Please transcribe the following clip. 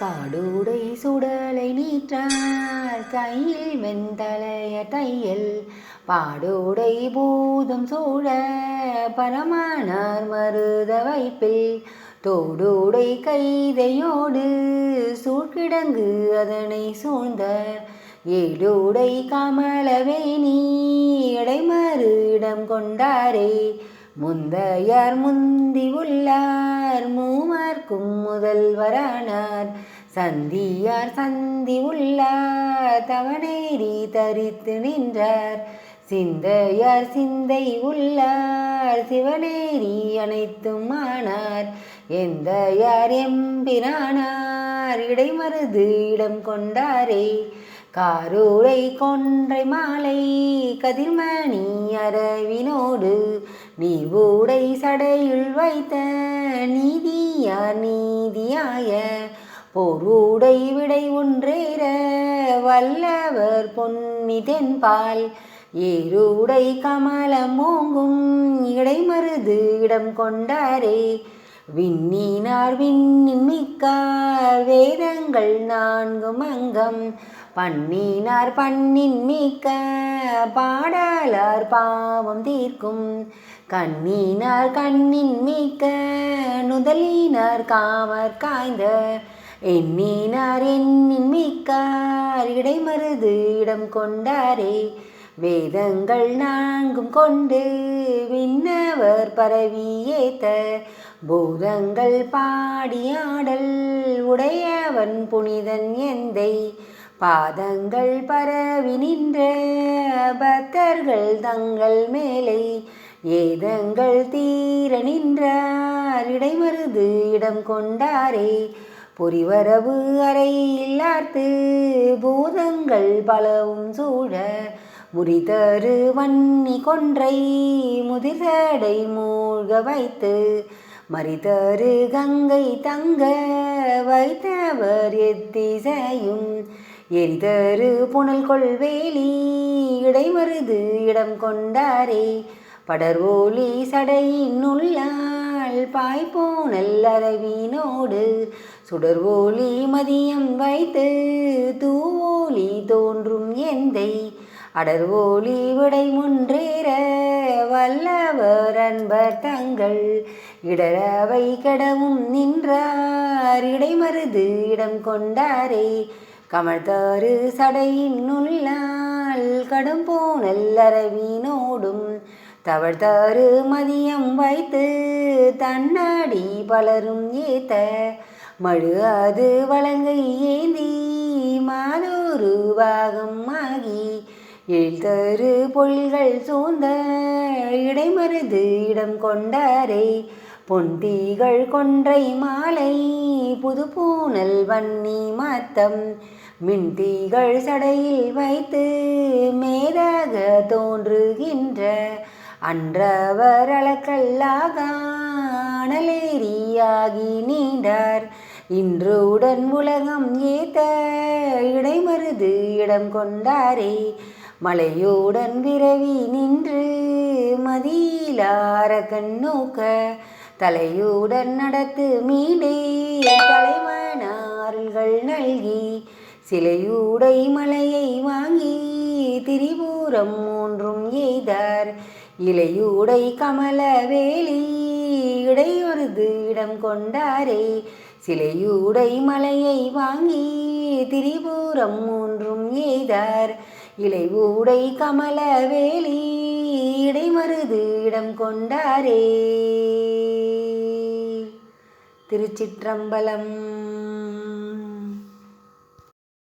காடுடை சுடலை நீற்றார் கையில் வெந்தலைய தையல் பாடுடை பூதம் சூழ பரமானார் மருத வைப்பில். தோடுடை கைதையோடு சூழ்கிடங்கு அதனை சூழ்ந்த ஏடுடை கமலவேணி இடைமறு இடம் கொண்டாரே. முந்தையார் முந்தி உள்ளார் மூமார்க்கும் முதல்வரானார் சந்தியார் சந்தி உள்ளார் தவனேரி தரித்து நின்றார். சிந்தையார் சிந்தை உள்ளார் சிவனேரி அனைத்தும் ஆனார். எந்த யார் எம்பிரானார் இடைமருது இடம் கொண்டாரே. காரூரை கொன்றை மாலை கதிர்மணி அரவினோடு நீவூடை சடையுள் வைத்த நீதியார் நீதியாய. போர்வூடை விடை ஒன்றேற வல்லவர் பொன்னி தென்பால் ஏருடை கமலம் ஓங்கும் இடை மருது இடம் கொண்டாரே. விண்ணினார் விண்ணின் மிக்கார் வேதங்கள் நான்கும் அங்கம். பண்ணினார் பண்ணின் மிக்க பாடலார் பாவம் தீர்க்கும். கண்ணினார் கண்ணின் மிக்க நுதலினார் காமர் காய்ந்த. எண்ணினார் எண்ணின் மிக்கார் இடைமருது இடம் கொண்டாரே. வேதங்கள் நான்கும் கொண்டு விண்ணவர் பரவியேத்த. பூதங்கள் பாடியாடல் உடையவன் புனிதன் எந்தை. பாதங்கள் பரவி நின்ற பக்தர்கள் தங்கள் மேலே. ஏதங்கள் தீர நின்றார் இடைமருது இடம் கொண்டாரே. பொறிவரவு அறையில்லார்த்து பூதங்கள் பலவும் சூழ முறிதரு வன்னி கொன்றை முதிர்சடை மூழ்க வைத்து மறிதரு கங்கை தங்க வைத்தவர் எத்திசையும் எரிதரு புனல் கொள்வேலி இடைமருது இடம் கொண்டாரே படர்வோலி சடையின் உள்ளால் பாய்போனல் அரவினோடு சுடர்வோலி மதியம் வைத்து தூவோலி தோன்றும் எந்தை அடர் அடர்வோலி விடை முன்றேற வல்லவர் அன்பர் தங்கள். இடரவை கடவும் நின்றார் இடைமருது இடம் கொண்டாரே. கமழ்தாறு சடையின் நுள்ளால் கடும் போனல் அரவினோடும் தவழ்தாறு மதியம் வைத்து தன்னாடி பலரும் ஏத்த. மழு அது வழங்கை ஏந்தி மாதொரு பாகம் ஆகி எழுதரு பொழில்கள் சூழ்ந்த இடைமருது இடம் கொண்டாரே பொன்தீகள் கொன்றை மாலை புது பூனல் வன்னி மாத்தம் மின்தீகள் சடையில் வைத்து மேதாக தோன்றுகின்ற அன்றவர் அளக்கல்லாகானலேரியாகி நீண்டார். இன்றுடன் உலகம் ஏத்த இடைமருது இடம் கொண்டாரே மலையோடன் விரவி நின்று மதியிலார கண்ணோக்க தலையுடன் நடத்து மீனே தலைவனார்கள் நல்கி சிலையூடை மலையை வாங்கி திரிபுரம் மூன்றும் எய்தார். இலையூடை கமல வேலி இடையொருது இடம் கொண்டாரே. சிலையூடை மலையை வாங்கி திரிபுரம் மூன்றும் எய்தார். இலை ஊடை கமல வேலி இடைமருது இடம் கொண்டாரே. திருச்சிற்றம்பலம்